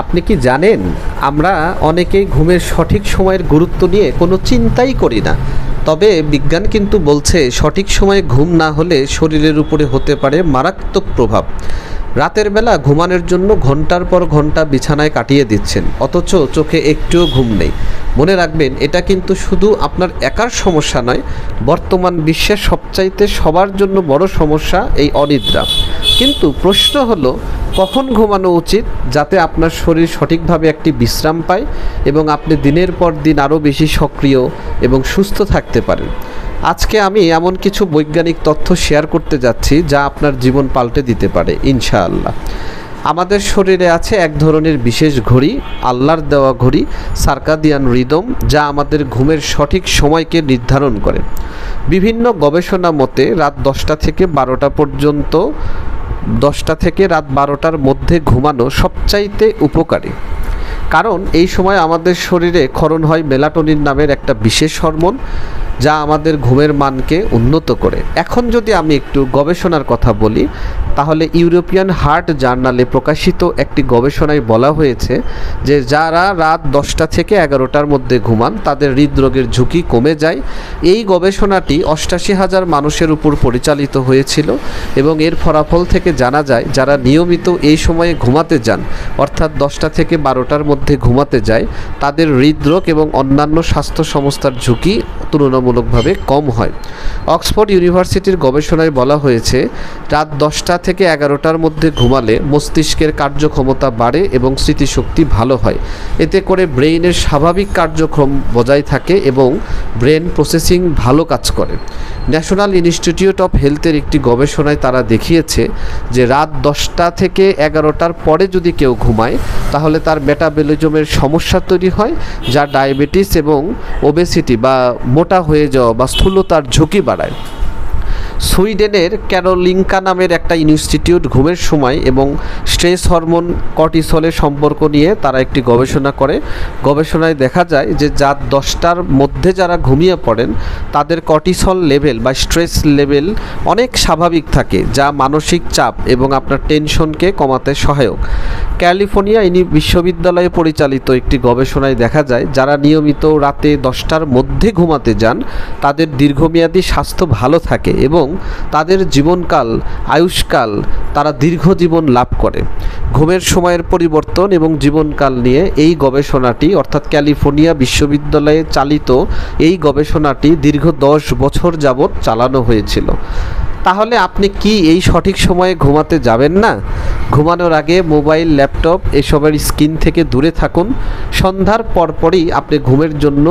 আপনি কি জানেন, আমরা অনেকেই ঘুমের সঠিক সময়ের গুরুত্ব নিয়ে কোনো চিন্তাই করি না। তবে বিজ্ঞান কিন্তু বলছে, সঠিক সময়ে ঘুম না হলে শরীরের উপরে হতে পারে মারাত্মক প্রভাব। রাতের বেলা ঘুমানোর জন্য ঘণ্টার পর ঘণ্টা বিছানায় কাটিয়ে দিচ্ছেন, অথচ চোখে একটুও ঘুম নেই। মনে রাখবেন, এটা কিন্তু শুধু আপনার একার সমস্যা নয়, বর্তমান বিশ্বের সবচাইতে সবার জন্য বড় সমস্যা এই অনিদ্রা। কিন্তু প্রশ্ন হলো কখন ঘুমানো উচিত যাতে আপনার শরীর সঠিকভাবে একটি বিশ্রাম পায় এবং আপনি দিনের পর দিন আরও বেশি সক্রিয় এবং সুস্থ থাকতে পারেন? আজকে আমি এমন কিছু বৈজ্ঞানিক তথ্য শেয়ার করতে যাচ্ছি যা আপনার জীবন পাল্টে দিতে পারে, ইনশাআল্লাহ। আমাদের শরীরে আছে এক ধরনের বিশেষ ঘড়ি, আল্লাহর দেওয়া ঘড়ি, সার্কাদিয়ান রিদম, যা আমাদের ঘুমের সঠিক সময়কে নির্ধারণ করে। বিভিন্ন গবেষণা মতে রাত দশটা থেকে বারোটা পর্যন্ত দশটা থেকে রাত বারোটার মধ্যে ঘুমানো সবচাইতে উপকারী। কারণ এই সময় আমাদের শরীরে ক্ষরণ হয় মেলাটোনিন নামের একটা বিশেষ হরমোন, যা আমাদের ঘুমের মানকে উন্নত করে। এখন যদি আমি একটু গবেষণার কথা বলি তাহলে ইউরোপিয়ান হার্ট জার্নালে প্রকাশিত একটি গবেষণায় বলা হয়েছে যে যারা রাত দশটা থেকে এগারোটার মধ্যে ঘুমান, তাদের হৃদরোগের ঝুঁকি কমে যায়। এই গবেষণাটি অষ্টাশি হাজার মানুষের উপর পরিচালিত হয়েছিল এবং এর ফলাফল থেকে জানা যায়, যারা নিয়মিত এই সময়ে ঘুমাতে যান, অর্থাৎ দশটা থেকে বারোটার মধ্যে ঘুমাতে যায়, তাদের হৃদরোগ এবং অন্যান্য স্বাস্থ্য সমস্যার ঝুঁকি তুলনামূলকভাবে কম হয়। অক্সফোর্ড ইউনিভার্সিটির গবেষণায় বলা হয়েছে, রাত দশটা থেকে এগারোটার মধ্যে ঘুমালে মস্তিষ্কের কার্যক্ষমতা বাড়ে এবং স্মৃতিশক্তি ভালো হয়। এতে করে ব্রেইনের স্বাভাবিক কার্যক্রম বজায় থাকে এবং ব্রেন প্রসেসিং ভালো কাজ করে। ন্যাশনাল ইনস্টিটিউট অফ হেলথের একটি গবেষণায় তারা দেখিয়েছে যে রাত দশটা থেকে এগারোটার পরে যদি কেউ ঘুমায়, তাহলে তার মেটাবলিজমের সমস্যা তৈরি হয়, যা ডায়াবেটিস এবং ওবেসিটি বা মোটা হয়ে যাওয়া বা স্থূলতার ঝুঁকি বাড়ায়। সুইডেনের ক্যারোলিঙ্কা নামের একটা ইনস্টিটিউট ঘুমের সময় এবং স্ট্রেস হরমোন কর্টিসলের সম্পর্ক নিয়ে তারা একটি গবেষণা করে। গবেষণায় দেখা যায় যে যার দশটার মধ্যে যারা ঘুমিয়ে পড়েন, তাদের কর্টিসল লেভেল বা স্ট্রেস লেভেল অনেক স্বাভাবিক থাকে, যা মানসিক চাপ এবং আপনার টেনশনকে কমাতে সহায়ক। ক্যালিফোর্নিয়া ইনি বিশ্ববিদ্যালয়ে পরিচালিত একটি গবেষণায় দেখা যায়, যারা নিয়মিত রাতে দশটার মধ্যে ঘুমাতে যান, তাদের দীর্ঘমেয়াদী স্বাস্থ্য ভালো থাকে এবং তাদের জীবনকাল, আয়ুষ্কাল তারা দীর্ঘ জীবন লাভ করে। ঘুমের সময়ের পরিবর্তন এবং জীবনকাল নিয়ে এই গবেষণাটি, অর্থাৎ ক্যালিফোর্নিয়া বিশ্ববিদ্যালয়ে চালিত এই গবেষণাটি দীর্ঘ দশ বছর যাবৎ চালানো হয়েছিল। তাহলে আপনি কি এই সঠিক সময়ে ঘুমাতে যাবেন না? ঘুমানোর আগে মোবাইল, ল্যাপটপ এসবের স্ক্রিন থেকে দূরে থাকুন। সন্ধ্যার পরপরই আপনি ঘুমের জন্য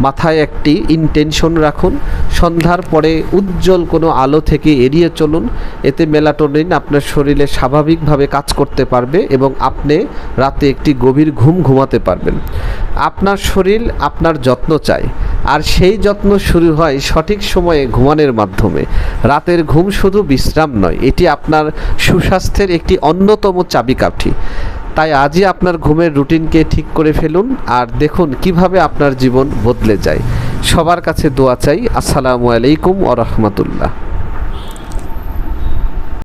মাথায় একটি ইনটেনশন রাখুন। সন্ধ্যার পরে উজ্জ্বল কোনো আলো থেকে এড়িয়ে চলুন। এতে মেলাটোনিন আপনার শরীরে স্বাভাবিকভাবে কাজ করতে পারবে এবং আপনি রাতে একটি গভীর ঘুম ঘুমাতে পারবেন। আপনার শরীর আপনার যত্ন চায় আর সেই যত্ন শুরু হয় সঠিক সময়ে ঘুমানোর মাধ্যমে। রাতের ঘুম শুধু বিশ্রাম নয়, এটি আপনার সুস্বাস্থ্যের একটি অন্যতম চাবিকাঠি। তাই আজই আপনার ঘুমের রুটিনকে ঠিক করে ফেলুন আর দেখুন কীভাবে আপনার জীবন বদলে যায়। সবার কাছে দোয়া চাই। আসসালামু আলাইকুম ও রহমতুল্লাহ।